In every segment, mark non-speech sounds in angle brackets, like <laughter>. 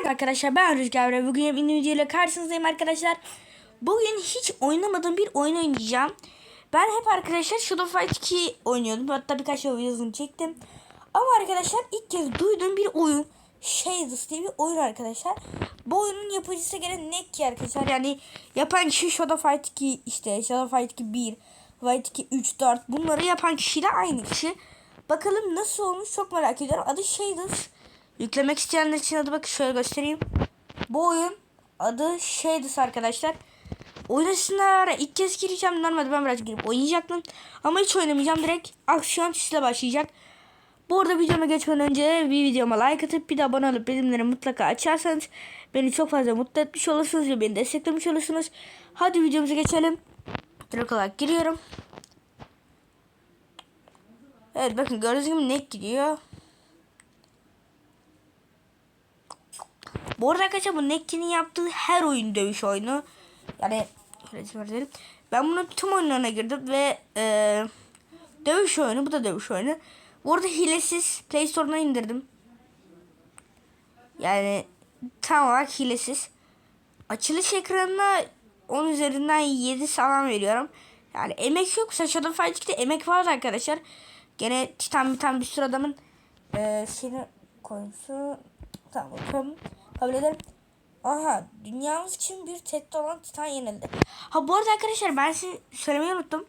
Merhaba arkadaşlar ben Rüzgar ve bugün yeni video ile karşınızdayım arkadaşlar. Bugün hiç oynamadığım bir oyun oynayacağım. Ben hep arkadaşlar Shadow Fight 2 oynuyordum. Hatta birkaç videosunu çektim. Ama arkadaşlar ilk kez duyduğum bir oyun Shaders diye bir oyun arkadaşlar. Bu oyunun yapıcısı gene Neki arkadaşlar. Yani yapan kişi Shadow Fight 2 işte Shadow Fight 2 1, Fight 2 3 4 bunları yapan kişiyle aynı kişi. Bakalım nasıl olmuş çok merak ediyorum. Adı Shaders. Yüklemek isteyenler için adı bakın şöyle göstereyim. Bu oyun adı Shaders arkadaşlar. Oyuna sizinle ilk kez gireceğim. Normalde ben biraz girip oynayacaktım. Ama hiç oynamayacağım. Direkt aksiyon tuşuyla başlayacak. Bu arada videoma geçmeden önce bir videoma like atıp bir de abone olup bildirimleri mutlaka açarsanız beni çok fazla mutlu etmiş olursunuz ve beni desteklemiş olursunuz. Hadi videomuza geçelim. Direkt olarak giriyorum. Evet bakın gördüğünüz gibi ne gidiyor. Bu arada arkadaşlar bu Nekki'nin yaptığı her oyun dövüş oyunu. Yani çıkartalım. Ben bunun tüm oyunlarına girdim ve e, dövüş oyunu bu da dövüş oyunu. Bu arada hilesiz Play Store'dan indirdim. Yani tam olarak hilesiz. Açılış ekranına 10 üzerinden 7 falan veriyorum. Yani emek yok. Shadow Fight 2'de emek vardı arkadaşlar. Gene Titan Titan bir sürü adamın e, şeyini koymusu. Tamam bakalım. Kabul ederim. Aha dünyamız için bir tehdit olan Titan yenildi. Ha bu arada arkadaşlar ben size söylemeyi unuttum.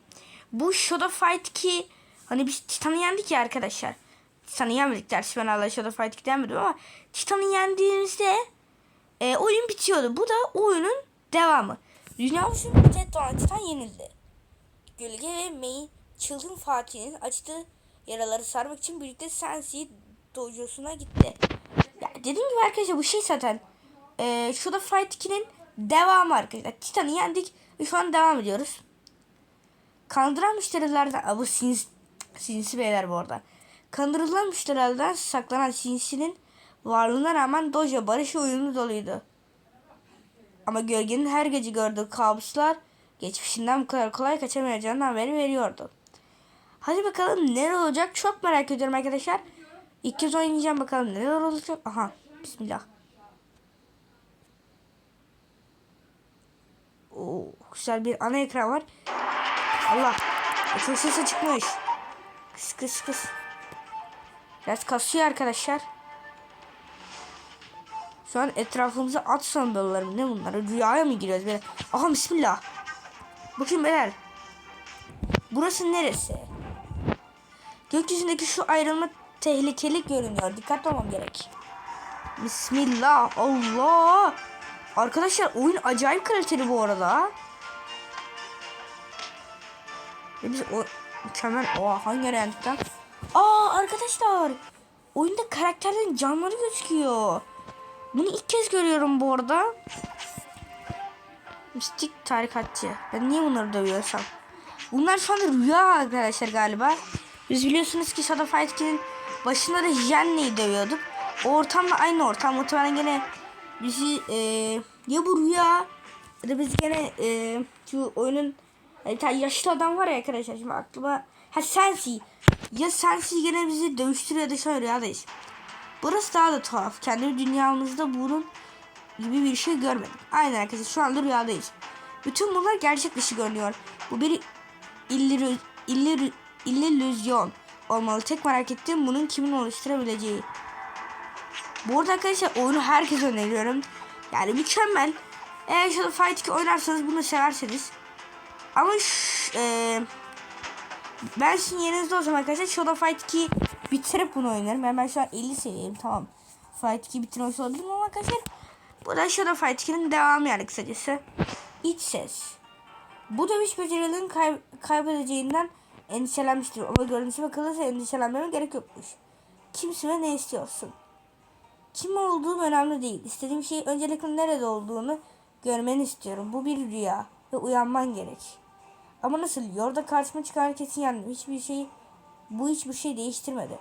Bu Shadow Fight 2 hani biz Titan'ı yendik ya arkadaşlar. Titan'ı yenmedik dersi ben hala Shadow Fight 2 demedim ama Titan'ı yendiğimizde e, oyun bitiyordu. Bu da oyunun devamı. Dünyamız için bir tehdit olan Titan yenildi. Gölge ve May çılgın Fatih'in açtığı yaraları sarmak için birlikte Sensi dojosuna gitti. Dediğim gibi arkadaşlar bu şey zaten e, şurada Fight 2'nin devamı arkadaşlar. Titan'ı yendik ve şu an devam ediyoruz. Kandıran müşterilerden Aa, bu sins, sinsi beyler bu arada. Kandırılan müşterilerden saklanan sinsinin varlığına rağmen dojo barış oyunu doluydu. Ama gölgenin her gece gördüğü kabuslar geçmişinden bu kadar kolay kaçamayacağından haberi veriyordu. Hadi bakalım neler olacak çok merak ediyorum arkadaşlar. İlk kez oynayacağım bakalım neler olacak. Aha bismillah. Oo, güzel bir ana ekran var. Allah. Çok sesi çıkmış. Kıs kıs kıs. Biraz kasıyor arkadaşlar. Şu an etrafımıza at sandalıları ne bunlar? Rüyaya mı giriyoruz böyle? Aha bismillah. Bakın beyler. Burası neresi? Gökyüzündeki şu ayrılma tehlikeli görünüyor. Dikkatli olmam gerek. Bismillah. Allah. Arkadaşlar oyun acayip kaliteli bu arada. Ve biz o mükemmel. Oha hangi yere yendik lan? Aa arkadaşlar. Oyunda karakterlerin canları gözüküyor. Bunu ilk kez görüyorum bu arada. Mistik tarikatçı. Ben niye bunları dövüyorsam? Bunlar şu anda rüya arkadaşlar galiba. Biz biliyorsunuz ki Shadow Fight 2'nin başında da Jenne'yi dövüyorduk. O ortamla aynı ortam. Muhtemelen gene bizi e, ya bu rüya ya da biz gene e, şu oyunun bir tane yaşlı adam var ya arkadaşlar şimdi aklıma ha Sensi ya Sensi gene bizi dövüştürüyor da şu an rüyadayız. Burası daha da tuhaf. Kendi dünyamızda bunun gibi bir şey görmedim. Aynen arkadaşlar şu anda rüyadayız. Bütün bunlar gerçek dışı görünüyor. Bu bir illiri, illiri, illüzyon olmalı. Tek merak ettiğim bunun kimin oluşturabileceği. Bu arada arkadaşlar oyunu herkese öneriyorum. Yani mükemmel. Eğer Shadow Fight 2 oynarsanız bunu severseniz. Ama şş, e, ben sizin yerinizde olsam arkadaşlar Shadow Fight 2 bitirip bunu oynarım. Yani ben şu an 50 seviyeyim tamam. Fight 2 bitirmiş olabilirim ama arkadaşlar bu da Shadow Fight 2'nin devamı yani kısacası. İç ses. Bu dövüş becerilerinin kay kaybedeceğinden endişelenmiştir. Ama görünüşe bakılırsa endişelenmeme gerek yokmuş. Kimsin ve ne istiyorsun? Kim olduğum önemli değil. İstediğim şey öncelikle nerede olduğunu görmeni istiyorum. Bu bir rüya ve uyanman gerek. Ama nasıl? Yolda karşıma çıkan herkesin yandım. Hiçbir şey bu hiçbir şey değiştirmedi.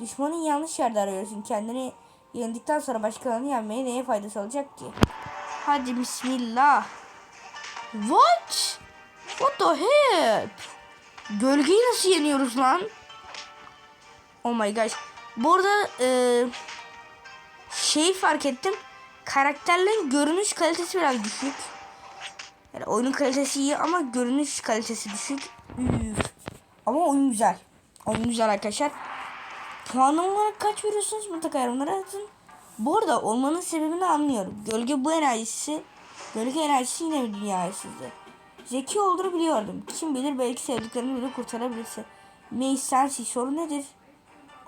Düşmanın yanlış yerde arıyorsun. Kendini yenildikten sonra başkalarını yenmeye neye faydası olacak ki? Hadi bismillah. What? What the heck? Gölgeyi nasıl yeniyoruz lan? Oh my gosh. Bu arada e, şeyi fark ettim. karakterlerin görünüş kalitesi biraz düşük. Yani oyunun kalitesi iyi ama görünüş kalitesi düşük. Üf. Ama oyun güzel. Oyun güzel arkadaşlar. Puan olarak kaç veriyorsunuz mutlaka yorumlara yazın. Bu arada olmanın sebebini anlıyorum. Gölge bu enerjisi, gölge enerjisi yine bir dünya sizde. Zeki olduğunu biliyordum. Kim bilir belki sevdiklerini bile kurtarabilirse. May sensi sorun nedir?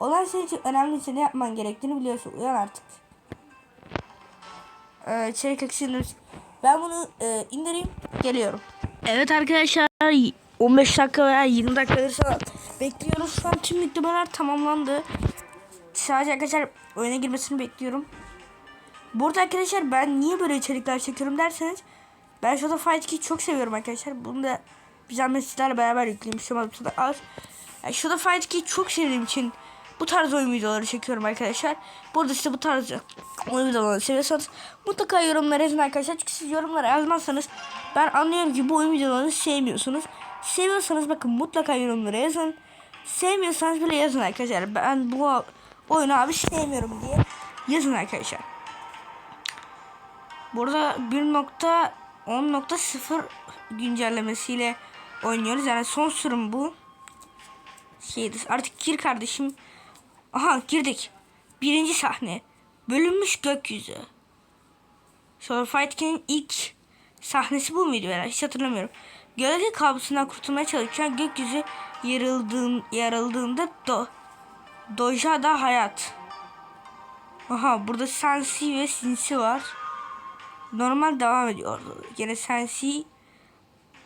Olan senin için önemliyse ne yapman gerektiğini biliyorsun. Uyan artık. Ee, çelik aksiyonuz. Ben bunu e, indireyim. Geliyorum. Evet arkadaşlar 15 dakika veya 20 dakikadır sonra bekliyoruz. Şu an tüm yüklemeler tamamlandı. Sadece arkadaşlar oyuna girmesini bekliyorum. Burada arkadaşlar ben niye böyle içerikler çekiyorum derseniz ben Shadow Fight 2'yi çok seviyorum arkadaşlar. Bunu da bir zahmet sizlerle beraber yüklemiştim. Adı da az. Yani Shadow Fight 2'yi çok sevdiğim için bu tarz oyun videoları çekiyorum arkadaşlar. Burada işte bu tarz oyun videoları seviyorsanız mutlaka yorumlara yazın arkadaşlar. Çünkü siz yorumlara yazmazsanız ben anlıyorum ki bu oyun videolarını sevmiyorsunuz. Seviyorsanız bakın mutlaka yorumlara yazın. Sevmiyorsanız bile yazın arkadaşlar. Ben bu oyunu abi sevmiyorum diye yazın arkadaşlar. Burada 1.10.0 güncellemesiyle oynuyoruz. Yani son sürüm bu. Şeydir. Artık gir kardeşim. Aha girdik. Birinci sahne. Bölünmüş gökyüzü. Shadow Fight 2'nin ilk sahnesi bu muydu? Ben hiç hatırlamıyorum. Gölge kablosundan kurtulmaya çalışırken gökyüzü yarıldığın, yarıldığında do, Doja'da hayat. Aha burada Sensi ve Sinsi var. Normal devam ediyor. Yine Sensi.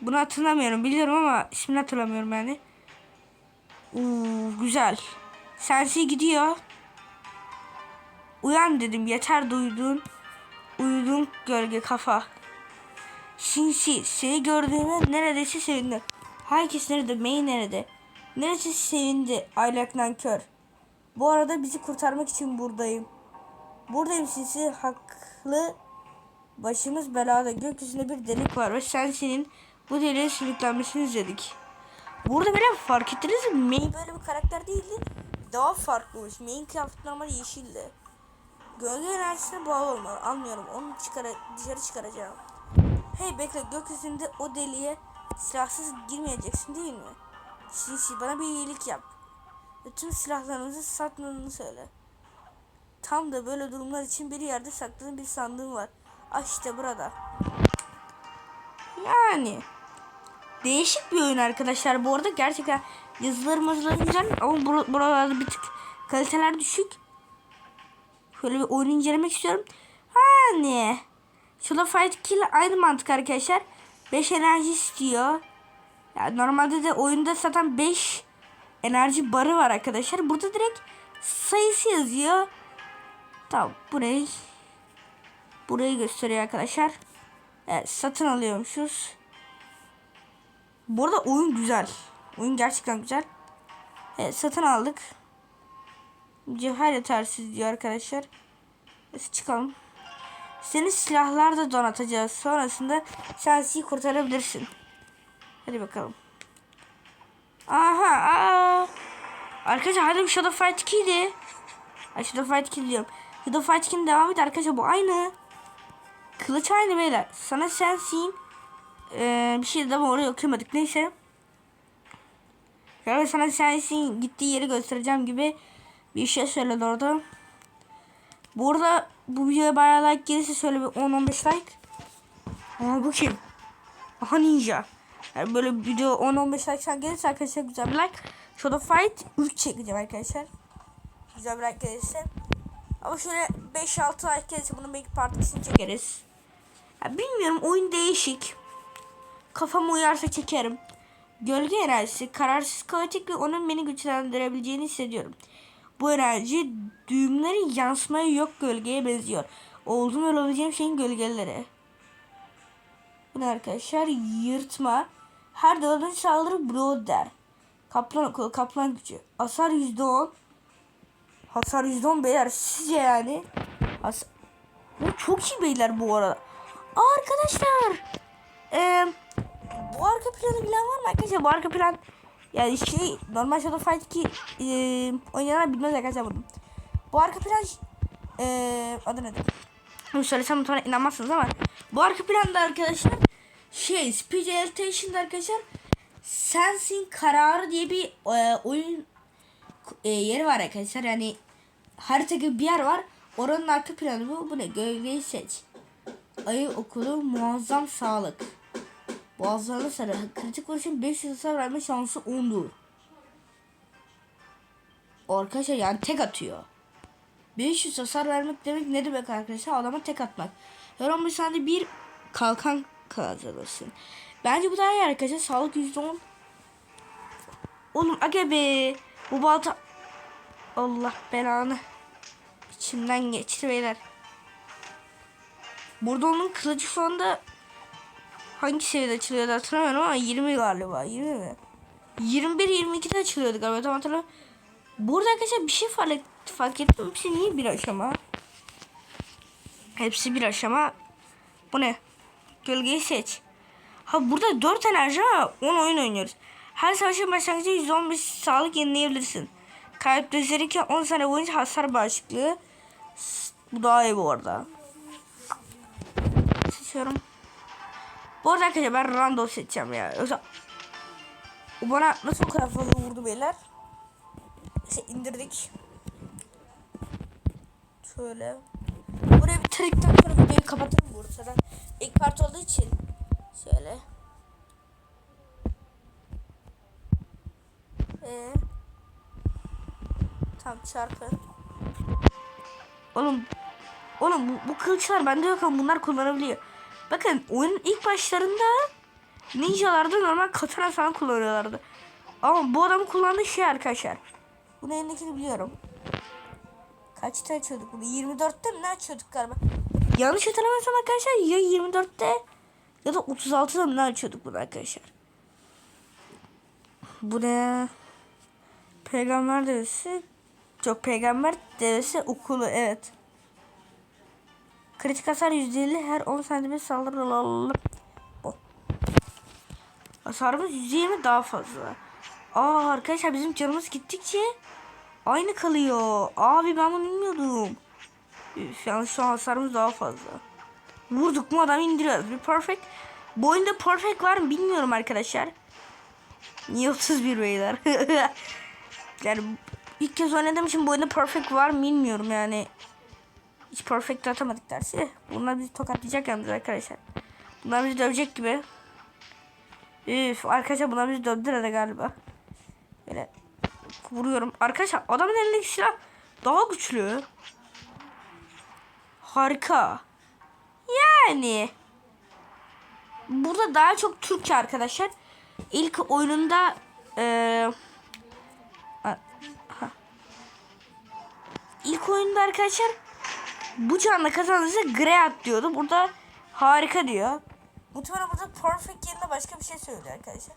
Bunu hatırlamıyorum. Biliyorum ama ismini hatırlamıyorum yani. Uuu güzel. Sensi gidiyor. Uyan dedim. Yeter duydun. Uyudun gölge kafa. Sinsi. Seni gördüğüme neredeyse sevindim. Herkes nerede? May nerede? Neresi sevindi aylak nankör. Bu arada bizi kurtarmak için buradayım. Buradayım sinsi haklı. Başımız belada. Gökyüzünde bir delik var ve sen senin bu deliğe sürüklenmesini izledik. Burada böyle fark ettiniz mi? May böyle bir karakter değildi. Daha farklıymış. May'in kıyafeti normal yeşildi. Gölge enerjisine bağlı olmalı. Anlıyorum. Onu çıkara, dışarı çıkaracağım. Hey bekle gökyüzünde o deliğe silahsız girmeyeceksin değil mi? Sinsi bana bir iyilik yap. Tüm silahlarınızı satmadığını söyle. Tam da böyle durumlar için bir yerde sakladığım bir sandığım var. Ah işte burada. Yani. Değişik bir oyun arkadaşlar. Bu arada gerçekten yazıları mazıları güzel ama bur- buralarda bir tık kaliteler düşük. Şöyle bir oyun incelemek istiyorum. Hani. Shadow Fight Kill aynı mantık arkadaşlar. 5 enerji istiyor. Yani normalde de oyunda zaten 5 enerji barı var arkadaşlar. Burada direkt sayısı yazıyor. Tamam burayı burayı gösteriyor arkadaşlar. Evet satın alıyormuşuz. Bu arada oyun güzel. Oyun gerçekten güzel. Evet satın aldık. Cevher yetersiz diyor arkadaşlar. Neyse çıkalım. Seni silahlar donatacağız. Sonrasında sensiyi kurtarabilirsin. Hadi bakalım. Aha. Aa. Arkadaşlar hadi Shadow Fight 2'ydi. Ay Shadow Fight 2 diyorum. Shadow Fight 2'nin devamı da arkadaşlar bu aynı. Kılıç aynı beyler. Sana sensin. Ee, bir şey de oraya okumadık. Neyse. Galiba sana sensin gittiği yeri göstereceğim gibi bir şey söyledi orada. Bu arada bu videoya bayağı like gelirse söyle bir 10-15 like. Aa bu kim? Aha ninja. Yani böyle video 10-15 like sen gelirse arkadaşlar güzel bir like. Shadow Fight 3 çekeceğim arkadaşlar. Güzel bir like gelirse. Ama şöyle 5-6 like gelirse bunu belki part 2'sini çekeriz. Ya bilmiyorum oyun değişik. Kafama uyarsa çekerim. Gölge enerjisi kararsız kaotik ve onun beni güçlendirebileceğini hissediyorum. Bu enerji düğümlerin yansımaya yok gölgeye benziyor. Olduğum ve olabileceğim şeyin gölgeleri. Bu arkadaşlar? Yırtma. Her dördüncü saldırı blow der. Kaplan okulu, kaplan gücü. Hasar %10. Hasar %10 beyler. Sizce yani? Has çok iyi beyler bu arada. Aa, arkadaşlar. Eee bu arka planı bilen var mı arkadaşlar? Bu arka plan yani şey normal Shadow Fight 2 e, oynayanlar bilmez arkadaşlar bunu. Bu arka plan e, adı nedir? Bu söylesem sonra inanmazsınız ama bu arka planda arkadaşlar şey Speed Adaptation'da arkadaşlar Sensing kararı diye bir e, oyun e, yeri var arkadaşlar. Yani harita gibi bir yer var. Oranın arka planı bu. Bu ne? Gölgeyi seç. Ayı okulu muazzam sağlık. Boğazlarına sarı. Kritik vuruşun 500 hasar verme şansı 10'dur. Arkadaşlar yani tek atıyor. 500 hasar vermek demek ne demek arkadaşlar? Adama tek atmak. Her 15 saniyede bir kalkan kazanırsın. Bence bu daha iyi arkadaşlar. Sağlık %10. Oğlum aga. Bu balta... Allah belanı. İçimden geçti beyler. Burada onun kılıcı şu anda hangi seviyede açılıyordu hatırlamıyorum ama 20 galiba. 20 mi? 21-22'de açılıyordu galiba tam hatırlamıyorum. Burada arkadaşlar bir şey fark, fark ettim. Hepsi niye bir aşama? Hepsi bir aşama. Bu ne? Gölgeyi seç. Ha burada 4 enerji var. 10 oyun oynuyoruz. Her savaşın başlangıcı %15 sağlık yenileyebilirsin. Kalp düzerirken 10 sene boyunca hasar bağışıklığı. Bu daha iyi bu arada. Seçiyorum. Bu arada arkadaşlar ben random seçeceğim ya. Yoksa o bana nasıl o kadar fazla vurdu beyler? İşte indirdik. Şöyle. Buraya bitirdikten sonra videoyu kapatırım bu arada. İlk part olduğu için. Şöyle. Ee, tam çarpı. Oğlum Oğlum bu, bu kılıçlar bende yok ama bunlar kullanabiliyor. Bakın oyunun ilk başlarında ninjalarda normal katana falan kullanıyorlardı. Ama bu adamın kullandığı şey arkadaşlar. Bunu elindekini biliyorum. Kaçta açıyorduk bunu? 24'te mi ne açıyorduk galiba? Yanlış hatırlamıyorsam arkadaşlar ya 24'te ya da 36'da mı ne açıyorduk bunu arkadaşlar? Bu ne? Peygamber devesi. Çok peygamber devesi okulu evet. Kritik hasar %50 her 10 cm saldırı. Bu. Hasarımız %20 daha fazla. Aa arkadaşlar bizim canımız gittikçe aynı kalıyor. Abi ben bunu bilmiyordum. Üf, yani şu an hasarımız daha fazla. Vurduk mu adam indiriyoruz. Bir perfect. Bu oyunda perfect var mı bilmiyorum arkadaşlar. Niye 31 beyler? <laughs> yani ilk kez oynadığım için bu oyunda perfect var mı bilmiyorum yani. Hiç perfect atamadık dersi. Bunlar bizi tokatlayacak yalnız arkadaşlar. Bunlar bizi dövecek gibi. Üf arkadaşlar bunlar bizi dövdüler de galiba. Böyle vuruyorum. Arkadaşlar adamın elindeki silah daha güçlü. Harika. Yani. Burada daha çok Türkçe arkadaşlar. İlk oyununda ha. İlk oyunda arkadaşlar bu canla kazanırsa Great diyordu. Burada harika diyor. Muhtemelen burada perfect yerine başka bir şey söylüyor arkadaşlar.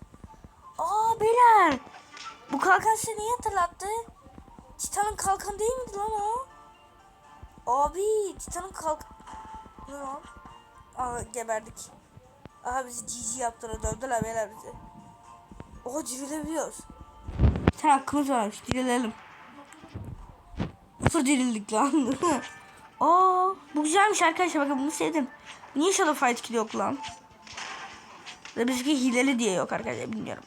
Aa beyler. Bu kalkan size neyi hatırlattı? Titan'ın kalkan değil miydi lan o? Abi Titan'ın kalkan... Ne lan? Aa geberdik. Aha bizi GG yaptılar dövdüler beyler bizi. Oha dirilebiliyoruz. Bir tane hakkımız varmış dirilelim. Nasıl dirildik lan? <laughs> Aa bu güzelmiş arkadaşlar bakın bunu sevdim. Niye Shadow Fight 2 yok lan? Ve bizimki hileli diye yok arkadaşlar bilmiyorum.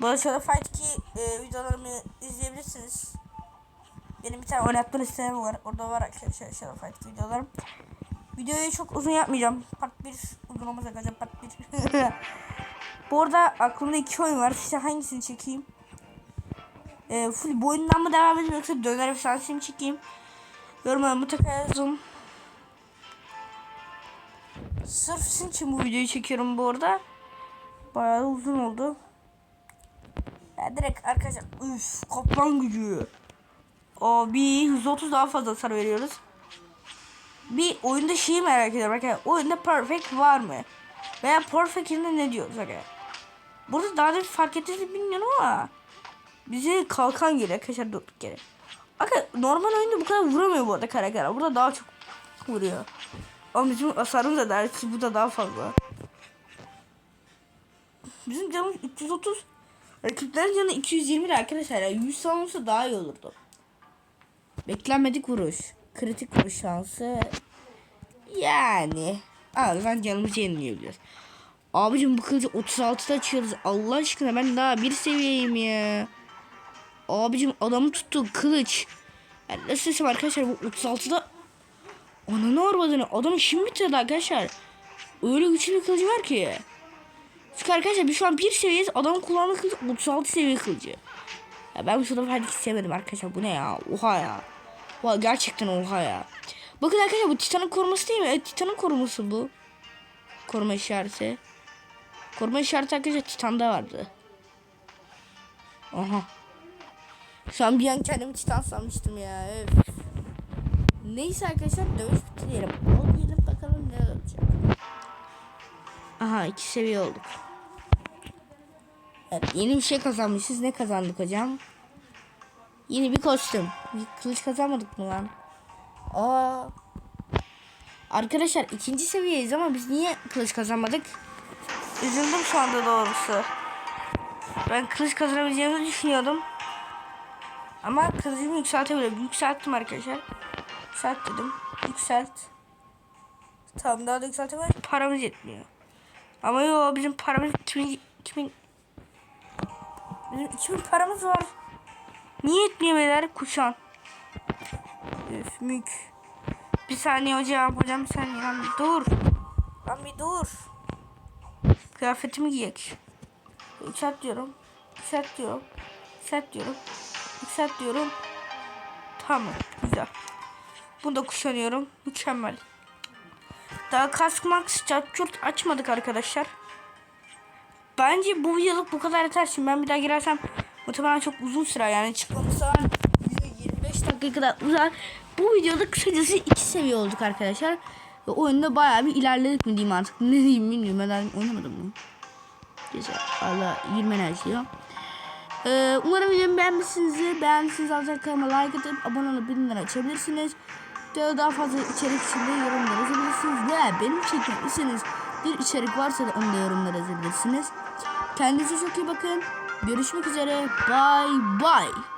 Bu arada Shadow Fight 2 e, videolarımı izleyebilirsiniz. Benim bir tane oynatma listem var. Orada var arkadaşlar Shadow Fight 2 videolarım. Videoyu çok uzun yapmayacağım. Part 1 uzun olmaz arkadaşlar part 1. <laughs> Bu arada aklımda iki oyun var. İşte hangisini çekeyim? E, full bu oyundan mı devam edeyim yoksa döner efsanesini mi çekeyim? Yorumlara mutlaka yazın. Sırf sizin için bu videoyu çekiyorum bu arada. Bayağı uzun oldu. Ya direkt arkadaşlar üf kaplan gücü. Abi 130 daha fazla hasar veriyoruz. Bir oyunda şeyi merak ediyorum arkadaşlar. Oyunda perfect var mı? Veya perfect yerine ne diyoruz arkadaşlar? Burada daha da fark ettiniz mi bilmiyorum ama bize kalkan geliyor arkadaşlar durduk yere. Bakın normal oyunda bu kadar vuramıyor bu arada karakter. Burada daha çok vuruyor. Ama bizim hasarımız da daha bu da daha fazla. Bizim canımız 330. Rakiplerin canı 220 arkadaşlar. Ya. 100 falan olsa daha iyi olurdu. Beklenmedik vuruş. Kritik vuruş şansı. Yani. Ağzından canımızı yenileyebiliriz. Abicim bu kılıcı 36'da açıyoruz. Allah aşkına ben daha bir seviyeyim ya. Abicim adamı tuttu kılıç. Yani nasıl desem arkadaşlar bu 36'da Ananı arvadını adam işim bitirdi arkadaşlar. Öyle güçlü bir kılıcı var ki. Çünkü arkadaşlar biz şu an bir seviyeyiz. Adamın kullandığı kılıç 36 seviye kılıcı. Ya ben şurada falan hiç sevmedim arkadaşlar. Bu ne ya? Oha ya. Oha gerçekten oha ya. Bakın arkadaşlar bu Titan'ın koruması değil mi? Evet Titan'ın koruması bu. Koruma işareti. Koruma işareti arkadaşlar Titan'da vardı. Aha. Şu an bir an kendimi Titan sanmıştım ya. Evet. Neyse arkadaşlar dövüş. Al diyelim bakalım ne olacak. Aha iki seviye olduk. Evet, yeni bir şey kazanmışız. Ne kazandık hocam? Yeni bir kostüm. Bir kılıç kazanmadık mı lan? Aa. Arkadaşlar ikinci seviyeyiz ama biz niye kılıç kazanmadık? Üzüldüm şu anda doğrusu. Ben kılıç kazanabileceğimizi düşünüyordum. Ama kılıcımı yükseltebilirim. Yükselttim arkadaşlar. Yükselt dedim. Yükselt. Tamam daha da yükseltemem. Paramız yetmiyor. Ama yo bizim paramız 2000, 2000 Bizim 2000 paramız var. Niye yetmiyor beyler? Kuşan. Üf mük. Bir saniye hocam. Hocam bir saniye. Lan bir dur. Lan bir dur. Kıyafetimi giyek. Yükselt diyorum. Yükselt diyorum. Yükselt diyorum. Yükselt diyorum. Tamam. Güzel. Bunu da kuşanıyorum. Mükemmel. Daha kask max çart açmadık arkadaşlar. Bence bu videoluk bu kadar yeter. Şimdi ben bir daha girersem muhtemelen çok uzun sürer. Yani çıkmamız zaman 25 dakika kadar uzar. Bu videoda kısacası iki seviye olduk arkadaşlar. Ve oyunda bayağı bir ilerledik mi diyeyim artık. Ne diyeyim bilmiyorum. Ben oynamadım mı? Güzel. Valla 20 enerji diyor. Ee, umarım videomu beğenmişsinizdir. Beğendiyseniz alacak kanalıma like atıp abone olup bildirimleri açabilirsiniz. Daha, daha fazla içerik için de yorumlar yazabilirsiniz. Veya benim çekmek bir içerik varsa da onu da yorumlara yazabilirsiniz. Kendinize çok iyi bakın. Görüşmek üzere. Bye bye.